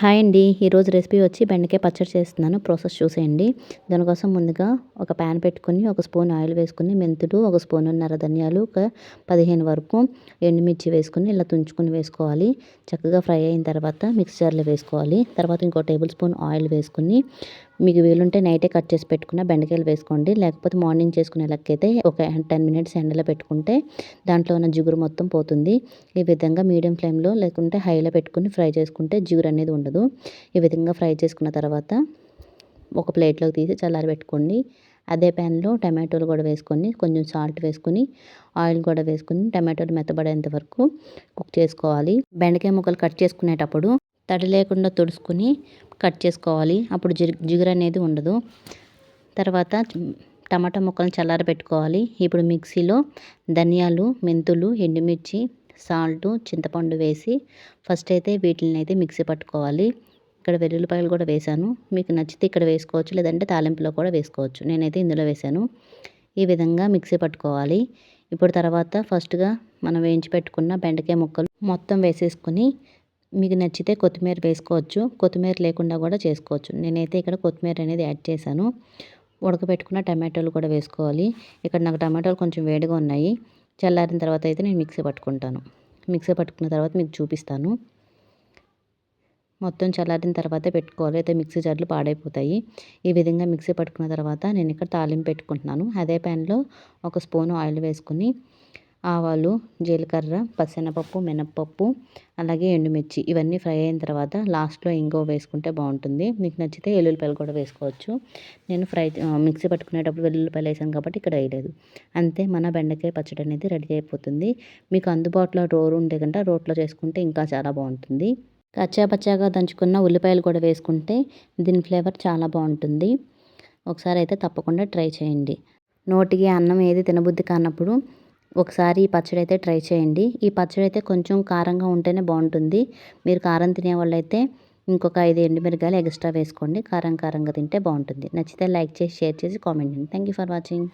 Hi అండి. ఈరోజు recipe వచ్చి బెండకాయ పచ్చడి చేస్తున్నాను. ప్రాసెస్ చూసేయండి. దానికోసం ముందుగా ఒక ప్యాన్ పెట్టుకుని ఒక స్పూన్ ఆయిల్ వేసుకుని మెంతులు ఒక స్పూనున్నర ధనియాలు ఒక పదిహేను వరకు ఎండుమిర్చి వేసుకుని ఇలా తుంచుకొని వేసుకోవాలి. చక్కగా ఫ్రై అయిన తర్వాత మిక్సర్లో వేసుకోవాలి. తర్వాత ఇంకో టేబుల్ స్పూన్ ఆయిల్ వేసుకుని మీకు వీలుంటే నైటే కట్ చేసి పెట్టుకున్న బెండకాయలు వేసుకోండి. లేకపోతే మార్నింగ్ చేసుకునే లెక్కైతే ఒక టెన్ మినిట్స్ ఎండలో పెట్టుకుంటే దాంట్లో ఉన్న జిగురు మొత్తం పోతుంది. ఈ విధంగా మీడియం ఫ్లేమ్లో లేకుంటే హైలో పెట్టుకుని ఫ్రై చేసుకుంటే జిగురు అనేది ఉండదు. ఈ విధంగా ఫ్రై చేసుకున్న తర్వాత ఒక ప్లేట్లోకి తీసి చల్లారి పెట్టుకోండి. అదే ప్యాన్లో టమాటోలు కూడా వేసుకొని కొంచెం సాల్ట్ వేసుకొని ఆయిల్ కూడా వేసుకొని టమాటోలు మెత్తబడేంత వరకు కుక్ చేసుకోవాలి. బెండకాయ ముక్కలు కట్ చేసుకునేటప్పుడు తడి లేకుండా తుడుచుకుని కట్ చేసుకోవాలి. అప్పుడు జిగురు అనేది ఉండదు. తర్వాత టమాటా ముక్కలను చల్లార పెట్టుకోవాలి ఇప్పుడు మిక్సీలో ధనియాలు మెంతులు ఎండుమిర్చి సాల్ట్ చింతపండు వేసి ఫస్ట్ అయితే వీటిని అయితే మిక్సీ పట్టుకోవాలి. ఇక్కడ వెల్లుల్లిపాయలు కూడా వేసాను మీకు నచ్చితే ఇక్కడ వేసుకోవచ్చు లేదంటే తాలింపులో కూడా వేసుకోవచ్చు. నేనైతే ఇందులో వేసాను ఈ విధంగా మిక్సీ పట్టుకోవాలి. ఇప్పుడు తర్వాత ఫస్ట్గా మనం వేయించి పెట్టుకున్న బెండకాయ ముక్కలు మొత్తం వేసేసుకొని మీకు నచ్చితే కొత్తిమీర వేసుకోవచ్చు. కొత్తిమీర లేకుండా కూడా చేసుకోవచ్చు. నేనైతే ఇక్కడ కొత్తిమీర అనేది యాడ్ చేశాను. ఉడకబెట్టుకున్న టమాటోలు కూడా వేసుకోవాలి. ఇక్కడ నాకు టమాటోలు కొంచెం వేడిగా ఉన్నాయి. చల్లారిన తర్వాత అయితే నేను మిక్సీ పట్టుకుంటాను. మిక్సీ పట్టుకున్న తర్వాత మీకు చూపిస్తాను. మొత్తం చల్లారిన తర్వాతే పెట్టుకోవాలి. అయితే మిక్సీ జార్లు పాడైపోతాయి. ఈ విధంగా మిక్సీ పట్టుకున్న తర్వాత నేను ఇక్కడ తాలింపు పెట్టుకుంటున్నాను. అదే ప్యాన్లో ఒక స్పూన్ ఆయిల్ వేసుకుని ఆవాలు జీలకర్ర పచ్చెనపప్పు మినప్పప్పు అలాగే ఎండుమిర్చి ఇవన్నీ ఫ్రై అయిన తర్వాత లాస్ట్లో ఇంగో వేసుకుంటే బాగుంటుంది. మీకు నచ్చితే ఎల్లుల్లిపాయలు కూడా వేసుకోవచ్చు. నేను ఫ్రై మిక్సీ పట్టుకునేటప్పుడు వెల్లుల్లిపాయలు వేసాను కాబట్టి ఇక్కడ వేయలేదు. అంతే మన బెండకాయ పచ్చడి అనేది రెడీ అయిపోతుంది. మీకు అందుబాటులో రోరు ఉండే కంటే రోట్లో చేసుకుంటే ఇంకా చాలా బాగుంటుంది. కచ్చాపచ్చాగా దంచుకున్న ఉల్లిపాయలు కూడా వేసుకుంటే దీని ఫ్లేవర్ చాలా బాగుంటుంది. ఒకసారి అయితే తప్పకుండా ట్రై చేయండి. నోటికి అన్నం ఏది తినబుద్ధి కానప్పుడు ఒకసారి ఈ పచ్చడి అయితే ట్రై చేయండి. ఈ పచ్చడి అయితే కొంచెం కారంగా ఉంటేనే బాగుంటుంది. మీరు కారం తినే వాళ్ళైతే ఇంకొక ఐదు ఎండుమిరగాయలు ఎక్స్ట్రా వేసుకోండి. కారం కారంగా తింటే బాగుంటుంది. నచ్చితే లైక్ చేసి షేర్ చేసి కామెంట్ చేయండి. Thank you for watching